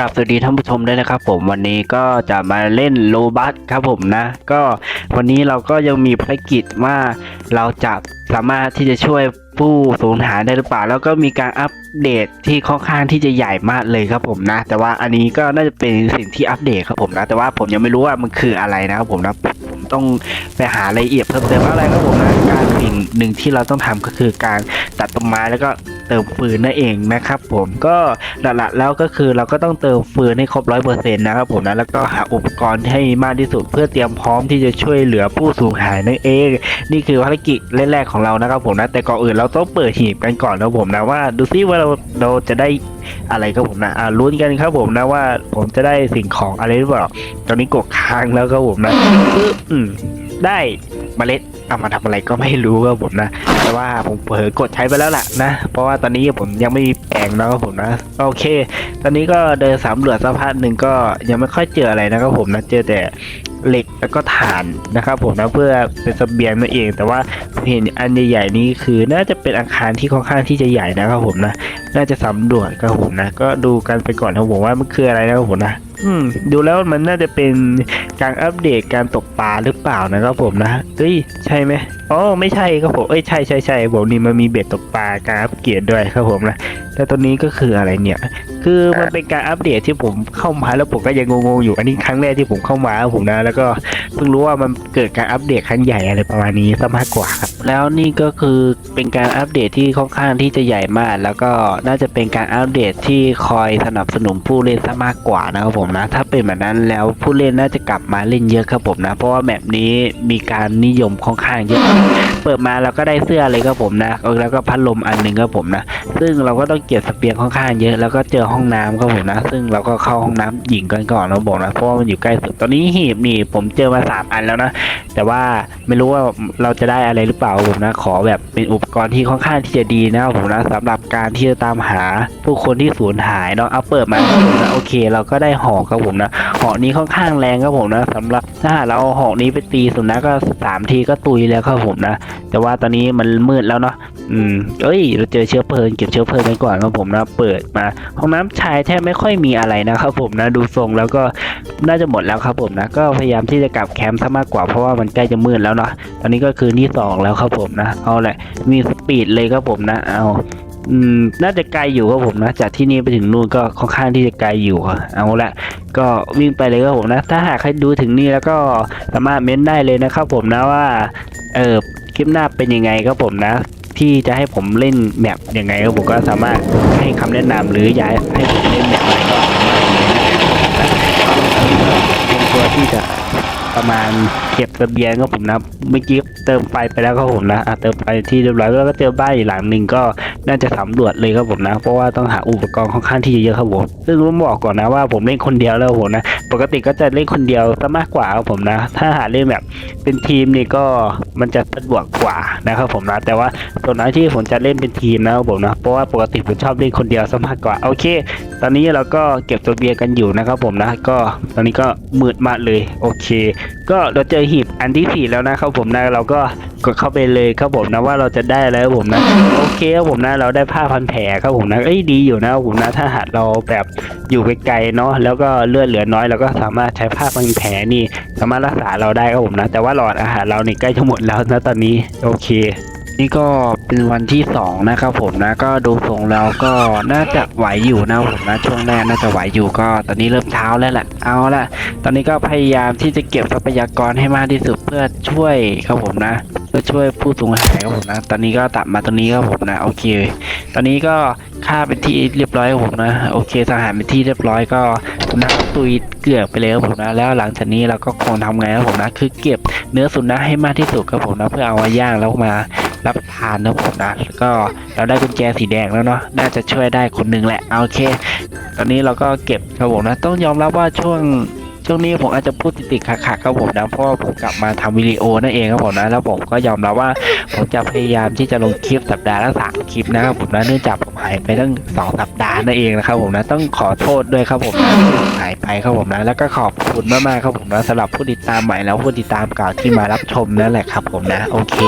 กับสวัสดีท่านผู้ชมด้วยนะครับผมวันนี้ก็จะมาเล่นโลบัสครับผมนะ ก็วันนี้เราก็ยังมีภารกิจว่าเราจะสามารถที่จะช่วยผู้สูญหายได้หรือเปล่า แล้วก็มีการอัปเดตที่ค่อนข้างที่จะใหญ่มากเลยครับผมนะ แต่ว่าอันนี้ก็น่าจะเป็นสิ่งที่อัปเดตครับผมนะ แต่ว่าผมยังไม่รู้ว่ามันคืออะไรนะครับผมนะผมต้องไปหารายละเอียดเพิ่มเติมว่าอะไรครับผมนะการสิ่งหนึ่งที่เราต้องทำก็คือการตัดต้นไม้แล้วก็ เติมฟืนนั่นเองนะครับผมก็หลักๆแล้วก็คือเราก็ต้องเติมฟืนให้ครบร้อยเปอร์เซ็นต์นะครับผมนะแล้วก็หาอุปกรณ์ให้มากที่สุด เพื่อเตรียมพร้อมที่จะช่วยเหลือผู้สูญหายนั่นเอง นี่คือภารกิจแรกๆของเรานะครับผมนะแต่ก่อนอื่นเราต้องเปิดหีบกันก่อนนะผมนะว่าดูซิว่าเราเราจะได้อะไรครับผมนะอ่าลุ้นกันครับผมนะว่าผมจะได้สิ่งของอะไรหรือเปล่าตอนนี้กดค้างแล้วครับผมนะอืมได้เมล็ด เอามาทำอะไรก็ไม่รู้ครับผมนะแต่ว่าผมเผลอกดใช้ไปแล้วล่ะนะเพราะว่าตอนนี้ผมยังไม่มีแปลงนะครับผมนะโอเค ตอนนี้ก็เดินสำรวจสักพักหนึ่งก็ยังไม่ค่อยเจออะไรนะครับผมนะเจอแต่เหล็กแล้วก็ถ่านนะครับผมนะเพื่อเป็นเสบียงนั่นเอง แต่ว่าเห็นอันใหญ่ๆนี้คือน่าจะเป็นอาคารที่ค่อนข้างที่จะใหญ่นะครับผมนะน่าจะสำรวจครับผมนะก็ดูกันไปก่อนนะผมว่ามันคืออะไรนะครับผมนะอืมดูแล้วมันน่าจะเป็นการอัปเดตการตกปลาหรือเปล่านะครับผมนะเฮ้ยใช่ไหมอ๋อไม่ใช่ครับผมเอ้ยใช่ใช่ใช่ผมนี่มันมีเบ็ดตกปลาการอัปเกียรดด้วยครับผมนะแต่ตัวนี้ก็คืออะไรเนี่ย คือมันเป็นการอัปเดตที่ผมเข้ามาแล้วผมก็ยังงงๆอยู่ อันนี้ครั้งแรกที่ผมเข้ามาผมนะ แล้วก็เพิ่งรู้ว่ามันเกิดการอัปเดตครั้งใหญ่อะไรประมาณนี้ซะมากกว่าครับแล้วนี่ก็คือเป็นการอัปเดตที่ค่อนข้างที่จะใหญ่มาก แล้วก็น่าจะเป็นการอัปเดตที่คอยสนับสนุนผู้เล่นซะมากกว่านะครับผมนะ ถ้าเป็นแบบนั้นแล้วผู้เล่นน่าจะกลับมาเล่นเยอะครับผมนะ เพราะว่าแบบนี้มีการนิยมค่อนข้างเยอะ เปิดมาเราก็ได้เสื้อเลยครับผมนะแล้วก็พัดลมอันหนึ่งครับผมนะ ซึ่งเราก็ต้องเก็บสเปียงค่อนข้างเยอะแล้วก็เจอห้อง้องน้ำครับผมนะ ซึ่งเราก็เข้าห้องน้ำหญิงกันก่อนนะบอกนะเพราะว่ามันอยู่ใกล้สุดตอนนี้หีบนี่ผมเจอมาสามอันแล้วนะแต่ว่าไม่รู้ว่าเราจะได้อะไรหรือเปล่าผมนะ ขอแบบเป็นอุปกรณ์ที่ค่อนข้างที่จะดีนะครับผมนะสำหรับการที่จะตามหาผู้คนที่สูญหายเนาะเอาเปิดมาครับผมนะโอเค เราก็ได้หอกครับผมนะหอกนี้ค่อนข้างแรงครับผมนะสำหรับถ้าเราเอาหอกนี้ไปตีสุนัขก็สามทีก็ตุยแล้วครับผมนะ แต่ว่าตอนนี้มันมืดแล้วเนาะ อืมเอ้ย เราเจอเชื้อเพลิงเก็บเชื้อเพลิงกันก่อนครับผมนะ เปิดมา ห้องน้ำชายแทบไม่ค่อยมีอะไรนะครับผมนะ ดูทรงแล้วก็น่าจะหมดแล้วครับผมนะ ก็พยายามที่จะกลับแคมป์ซะมากกว่าเพราะว่ามันใกล้จะมืดแล้วเนาะ ตอนนี้ก็คือที่สองแล้วครับผมนะ เอาแหละ มีสปีดเลยครับผมนะ เอาอืมน่าจะไกลอยู่ครับผมนะ จากที่นี่ไปถึงนู่นก็ค่อนข้างที่จะไกลอยู่อะเอาละก็วิ่งไปเลยครับผมนะ ถ้าหากใครดูถึงนี่แล้วก็สามารถเม้นได้เลยนะครับผมนะว่า เออคลิปหน้าเป็นยังไงครับผมนะ ที่จะให้ผมเล่นแมปยังไงครับผมก็สามารถให้คำแนะนำหรืออยากให้ผมเล่นแบบไรก็เป็นตัวที่จะประมาณ เก็บระเบียงครับผมนะเมื่อกี้เติมไฟไปแล้วครับผมนะอะเติมไฟที่เรียบร้อยแล้วก็เจอบ้านอีกหลังหนึ่งก็น่าจะสำรวจเลยครับผมนะ เพราะว่าต้องหาอุปกรณ์ค่อนข้างที่จะเยอะครับผมซึ่งผมบอกก่อนนะว่าผมเล่นคนเดียวแล้วผมนะ ปกติก็จะเล่นคนเดียวซะมากกว่าครับผมนะ ถ้าหาเล่นแบบเป็นทีมนี่ก็มันจะสะดวกกว่านะครับผมนะ แต่ว่าส่วนน้อยที่ผมจะเล่นเป็นทีมนะครับผมนะ เพราะว่าปกติผมชอบเล่นคนเดียวซะมากกว่า โอเค ตอนนี้เราก็เก็บตัวเบียร์กันอยู่นะครับผมนะ ก็ตอนนี้ก็มืดมากเลย โอเค ก็เราเจอหีบอันที่สี่แล้วนะครับผมนะเราก็กดเข้าไปเลยครับผมนะว่าเราจะได้อะไรครับผมนะโอเคครับผมนะเราได้ผ้าพันแผลครับผมนะเอ้ยดีอยู่นะครับผมนะถ้าหากเราแบบอยู่ไกลๆเนาะแล้วก็เลือดเหลือน้อยเราก็สามารถใช้ผ้าพันแผลนี่สามารถรักษาเราได้ครับผมนะ แต่ว่าหลอดอาหารเรานี่ใกล้จะหมดแล้วนะตอนนี้โอเค นี่ก็เป็นวันที่สองนะครับผมนะก็ดูทรงแล้วก็น่าจะไหวอยู่นะผมนะช่วงแรกน่าจะไหวอยู่ก็ตอนนี้เริ่มเช้าแล้วแหละเอาละตอนนี้ก็พยายามที่จะเก็บทรัพยากรให้มากที่สุดเพื่อช่วยครับผมนะเพื่อช่วยผู้สูญหายครับผมนะตอนนี้ก็ตัดมาตรงนี้ครับผมนะโอเค ตอนนี้ก็ฆ่าเป็นที่เรียบร้อยครับผมนะโอเคสังหารเป็นที่เรียบร้อยก็นัขตุยเกลือกไปเลยครับผมนะแล้วหลังจากนี้เราก็คงทำไงครับผมนะคือเก็บเนื้อสุนัขให้มากที่สุดครับผมนะเพื่อเอามาย่างแล้วมา รับประทานนะผมนะแล้วก็เราได้กุญแจสีแดงแล้วเนาะน่าจะช่วยได้คนหนึ่งแหละโอเค ตอนนี้เราก็เก็บครับผมนะต้องยอมรับว่าช่วง ช่วงนี้ผมอาจจะพูดติดๆขัดๆครับผมนะเพราะว่าผมกลับมาทำวิดีโอนั่นเองครับผมนะแล้วผมก็ยอมรับว่าผมจะพยายามที่จะลงคลิปสัปดาห์ละสามคลิปนะครับผมนะเนื่องจากผมหายไปตั้งสองสัปดาห์นั่นเองนะครับผมนะต้องขอโทษด้วยครับผมนะที่ผมหายไปครับผมนะแล้วก็ขอบคุณมากๆครับผมนะสำหรับผู้ติดตามใหม่แล้วผู้ติดตามเก่าที่มารับชมนั่นแหละครับผมนะโอเค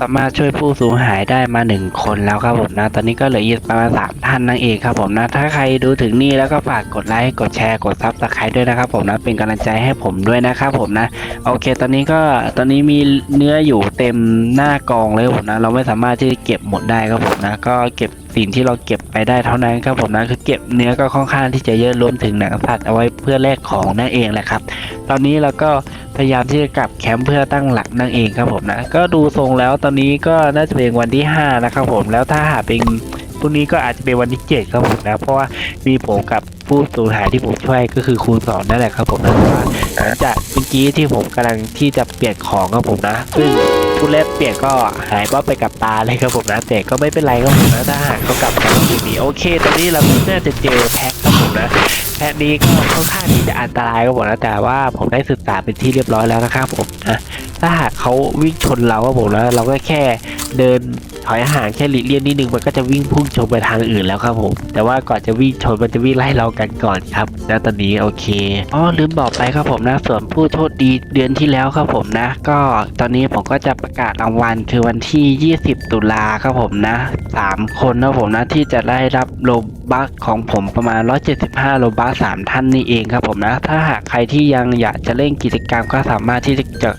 สามารถช่วยผู้สูญหายได้มาหนึ่งคนแล้วครับผมนะตอนนี้ก็เหลืออีกประมาณสามท่านนั่นเองครับผมนะถ้าใครดูถึงนี่แล้วก็ฝากกดไลค์กดแชร์กดซับสไครต์ด้วยนะครับผมนะเป็นกำลังใจให้ผมด้วยนะครับผมนะ โอเค ตอนนี้ก็ตอนนี้มีเนื้ออยู่เต็มหน้ากองเลยผมนะ เราไม่สามารถที่จะเก็บหมดได้ครับผมนะ ก็เก็บสิ่งที่เราเก็บไปได้เท่านั้นครับผมนะคือเก็บเนื้อก็ค่อนข้างที่จะเยอะรวมถึงหนังสัตว์เอาไว้เพื่อแลกของนั่นเองแหละครับ ตอนนี้เราก็พยายามที่จะกลับแคมป์เพื่อตั้งหลักนั่นเองครับผมนะ ก็ดูทรงแล้วตอนนี้ก็น่าจะเป็นวันที่ห้านะครับผมแล้วถ้าหากเป็นพรุ่งนี้ก็อาจจะเป็นวันที่เจ็ดครับผมนะ เพราะว่ามีผมกับ ผู้สูญหายที่ผมช่วยก็คือคูณสอนนั่นแหละครับผมนะว่าหลังจากเมื่อกี้ที่ผมกำลังที่จะเปลี่ยนของครับผมนะซึ่งผู้แรกเปลี่ยนก็หายว่าไปกับตาเลยครับผมนะแต่ก็ไม่เป็นไรครับผมนะถ้าหากเขากลับมาทีนี้โอเค ตอนนี้เราน่าจะเจอแพ็คครับผมนะแพ็คนี้ก็ค่อนข้างที่จะอันตรายครับผมนะแต่ว่าผมได้ศึกษาเป็นที่เรียบร้อยแล้วนะครับผมนะถ้าหากเขาวิ่งชนเราครับผมนะเราก็แค่เดิน ถอยห่างแค่หลีกเลี่ยงนิดนึงมันก็จะวิ่งพุ่งชนไปทางอื่นแล้วครับผมแต่ว่าก่อนจะวิ่งชนมันจะวิ่งไล่เรากันก่อนครับแล้วตอนนี้โอเคอ๋อลืมบอกไปครับผมนะส่วนผู้โชคดีเดือนที่แล้วครับผมนะ ก็ตอนนี้ผมก็จะประกาศรางวัลคือวันที่ 20 ตุลาครับผมนะสามคนนะผมนะที่จะได้รับโลบัคของผมประมาณ 175 โลบัคสามท่านนี่เองครับผมนะ ถ้าหากใครที่ยังอยากจะเล่นกิจกรรมก็สามารถที่จะ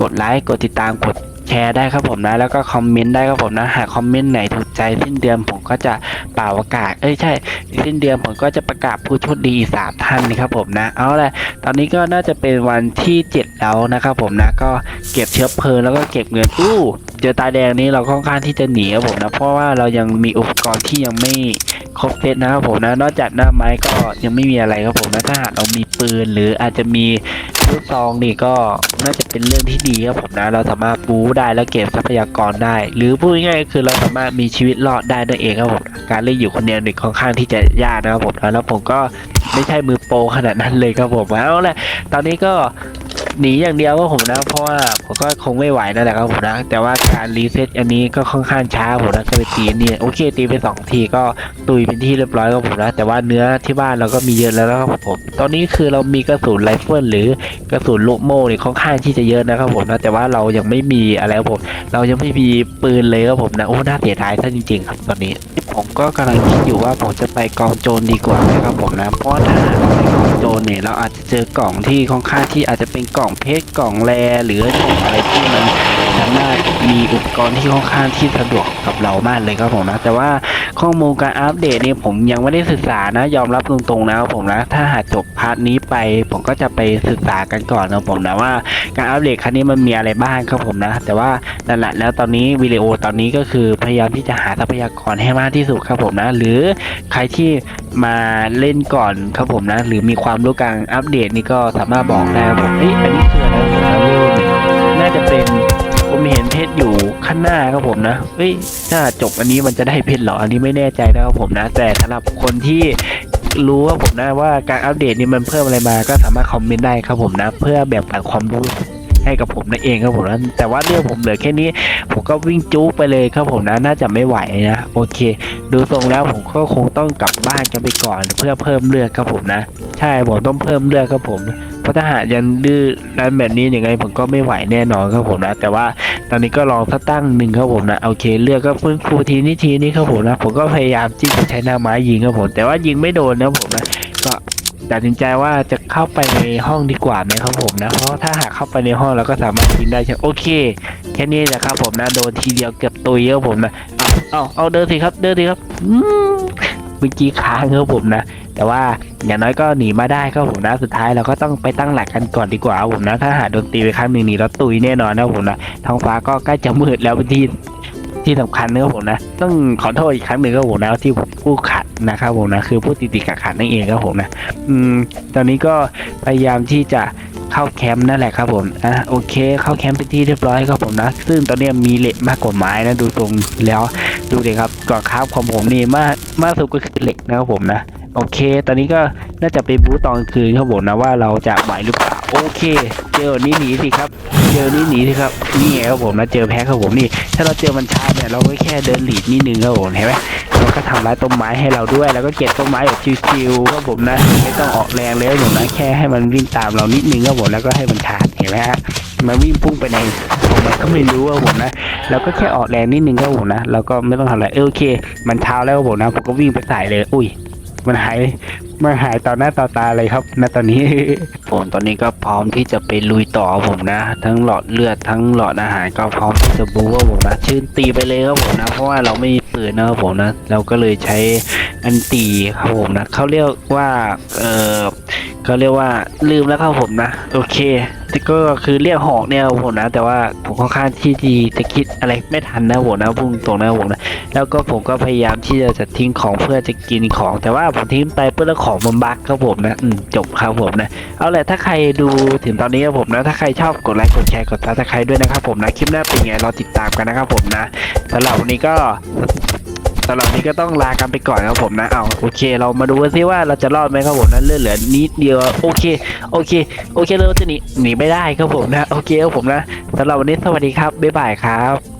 กดไลค์กดติดตามกด แชร์ได้ครับผมนะ แล้วก็คอมเมนต์ได้ครับผมนะ หากคอมเมนต์ไหนถูกใจสิ้นเดือนผมก็จะเป่าประกาศ เอ้ยใช่ สิ้นเดือนผมก็จะประกาศผู้โชคดีสามท่านนะครับผมนะ เอาละตอนนี้ก็น่าจะเป็นวันที่เจ็ดแล้วนะครับผมนะ ก็เก็บเชื้อเพลิงแล้วก็เก็บเงินอู้ จอตาแดงนี้เราค่อนข้างที่จะหนีครับผมนะเพราะว่าเรายังมีอุปกรณ์ที่ยังไม่ครบเซตนะครับผมนะ นอกจากหน้าไม้ก็ยังไม่มีอะไรครับผมนะถ้าหากเรามีปืนหรืออาจจะมีลูกซองนี่ก็น่าจะเป็นเรื่องที่ดีครับผมนะ เราสามารถบู๊ได้แล้วเก็บทรัพยากรได้ หรือพูดง่ายๆคือเราสามารถมีชีวิตรอดได้นั่นเองครับผมการเล่นอยู่คนเดียวนี่ค่อนข้างที่จะยากนะครับผมนะแล้วผมก็ไม่ใช่มือโปรขนาดนั้นเลยครับผมเอาละตอนนี้ก็ หนีอย่างเดียวก็ผมนะ เพราะว่าผมก็คงไม่ไหวนั่นแหละครับผมนะ แต่ว่าการรีเซ็ตอันนี้ก็ค่อนข้างช้าผมนะก็ไปตีนี่โอเคตีไปสองทีก็ตุยเป็นที่เรียบร้อยครับผมนะ แต่ว่าเนื้อที่บ้านเราก็มีเยอะแล้วนะครับผม ตอนนี้คือเรามีกระสุนไรเฟิลหรือกระสุนลูกโม่นี่ค่อนข้างที่จะเยอะนะครับผมนะแต่ว่าเรายังไม่มีอะไรครับผม เรายังไม่มีปืนเลยครับผมนะโอ้น่าเสียดายซะจริง ๆ ครับตอนนี้ ผมก็กำลังคิดอยู่ว่าผมจะไปกองโจรดีกว่านะครับผมนะ เพราะถ้าเราไปกองโจรเนี่ยเราอาจจะเจอกล่องที่ค่อนข้างที่อาจจะเป็นกล่องเพชรกล่องแร่หรือกล่องอะไรที่มันสามารถมีอุปกรณ์ที่ค่อนข้างที่สะดวกกับเรามากเลยครับผมนะ แต่ว่าข้อมูลการอัปเดตเนี่ยผมยังไม่ได้ศึกษานะ ยอมรับตรงๆนะครับผมนะ ถ้าหากจบพาร์ทนี้ไป ผมก็จะไปศึกษากันก่อนนะผมนะว่าการอัปเดตครั้งนี้มันมีอะไรบ้างครับผมนะ แต่ว่านั่นแหละแล้วตอนนี้วิดีโอตอนนี้ก็คือพยายามที่จะหาทรัพยากรให้มากที่สุดครับผมนะ หรือใครที่มาเล่นก่อนครับผมนะ หรือมีความรู้การอัปเดตนี่ก็สามารถบอกได้ครับผมเอ้ยอันนี้คืออะไรผมนะเวลหนึ่งน่าจะเป็นผมเห็นเพชรอยู่ข้างหน้าครับผมนะเฮ้ยถ้าจบอันนี้มันจะได้เพชรหรอ อันนี้ไม่แน่ใจนะครับผมนะ แต่สำหรับคนที่ รู้ว่าผมนะว่าการอัปเดตนี้มันเพิ่มอะไรมา ก็สามารถคอมเมนต์ได้ครับผมนะ เพื่อแบ่งปันความรู้ให้กับผมนั่นเองครับผมนะแต่ว่าเรื่องผมเหลือแค่นี้ ผมก็วิ่งจู๊ไปเลยครับผมนะน่าจะไม่ไหวนะโอเค ดูทรงแล้วผมก็คงต้องกลับบ้านกันไปก่อน เพื่อเพิ่มเลือดครับผมนะ ใช่ผมต้องเพิ่มเลือดครับผม ราะถ้าหากยังดื้อนั้นแบบนี้ยังไงผมก็ไม่ไหวแน่นอนครับผมนะ แต่ว่าตอนนี้ก็ลองสักตั้งหนึ่งครับผมนะโอเคเลือดก็ฟื้นฟูทีนี้ทีนี้ครับผมนะผมก็พยายามที่จะใช้หน้าไม้ยิงครับผม แต่ว่ายิงไม่โดนนะผมนะก็ตัดสินใจว่าจะเข้าไปในห้องดีกว่าไหมครับผมนะ เพราะถ้าหากเข้าไปในห้องเราก็สามารถยิงได้ใช่ไหมโอเค แค่นี้แหละครับผมนะ โดนทีเดียวเกือบตุยครับผมนะ เอาเอาเอาเดินสิครับ เดินสิครับอื เมื่อกี้ค้างครับผมนะ แต่ว่าอย่างน้อยก็หนีมาได้ครับผมนะสุดท้ายเราก็ต้องไปตั้งหลักกันก่อนดีกว่าผมนะ ถ้าหาโดนตีไปครั้งหนึ่งหนีแล้วตุยแน่นอนนะผมนะท้องฟ้าก็ใกล้จะมืดแล้วที่ที่สำคัญนะครับผมนะ ต้องขอโทษอีกครั้งหนึ่งครับผมนะที่ผมพูดขัดนะครับผมนะคือพูดติดติดขัดๆนั่นเองครับผมนะ อืม ตอนนี้ก็พยายามที่จะ เข้าแคมป์นั่นแหละครับผมอะโอเค เข้าแคมป์เป็นที่เรียบร้อยครับผมนะ ซึ่งตอนนี้มีเหล็กมากกว่าไม้นะดูตรงแล้วดูเลยครับก่อนคราบของผมนี่มากมากสุดก็คือเหล็กนะครับผมนะ โอเค ตอนนี้ก็น่าจะไปบู๊ตอนคืนครับผมนะว่าเราจะไหวหรือเปล่า โอเค เจอนี้หนีสิครับ เจอนี้หนีสิครับ นี่ไงครับผมนะ เจอแพ้ครับผมนี่ ถ้าเราเจอมันช้าเนี่ยเราก็แค่เดินหลีดนิดนึงครับผมเห็นไหมเราก็ทำร้ายต้นไม้ให้เราด้วย แล้วก็เก็บต้นไม้แบบชิวๆครับผมนะ ไม่ต้องออกแรงเลยครับผมนะ แค่ให้มันวิ่งตามเรานิดนึงครับผม แล้วก็ให้มันชาร์จเห็นไหมฮะ มันวิ่งพุ่งไปในมันก็ไม่รู้ครับผมนะแล้วก็แค่ออกแรงนิดนึงครับผมนะ แล้วก็ไม่ต้องทำอะไร เออโอเค มันเช้าแล้วครับผมนะ ผมก็วิ่งไปใส่เลย อุ้ย มันหายมันหายต่อหน้าต่อตาเลยครับณตอนนี้ ผมตอนนี้ก็พร้อมที่จะไปลุยต่อผมนะ ทั้งหลอดเลือดทั้งหลอดอาหารก็พร้อมที่จะบูครับผมนะชื่นตีไปเลยครับผมนะ เพราะว่าเราไม่มีปืนนะครับผมนะ เราก็เลยใช้อันตีครับผมนะเขาเรียกว่าเออ เขาเรียกว่าลืมแล้วครับผมนะ โอเคแต่ก็คือเรียกหอกเนี่ยผมนะ แต่ว่าผมค่อนข้างที่ดีจะคิดอะไรไม่ทันนะผมนะพุ่งตรงนะผมนะแล้วก็ผมก็พยายามที่จะจะทิ้งของเพื่อจะกินของ แต่ว่าผมทิ้งไปเพื่อแล้วของมันบักครับผมนะอืมจบครับผมนะเอาแหละถ้าใครดูถึงตอนนี้ครับผมนะ ถ้าใครชอบกดไลค์กดแชร์กดซับสไครต์ด้วยนะครับผมนะคลิปหน้าเป็นไงรอติดตามกันนะครับผมนะสำหรับวันนี้ก็ สำหรับนี้ก็ต้องลากันไปก่อนครับผมนะเอาโอเค เรามาดูกันซิว่าเราจะรอดไหมครับผมนะเลือดเหลือนิดเดียวโอเคโอเคโอเคเราจะหนีหนีไม่ได้ครับผมนะโอเคครับผมนะสำหรับวันนี้สวัสดีครับบ๊ายบายครับ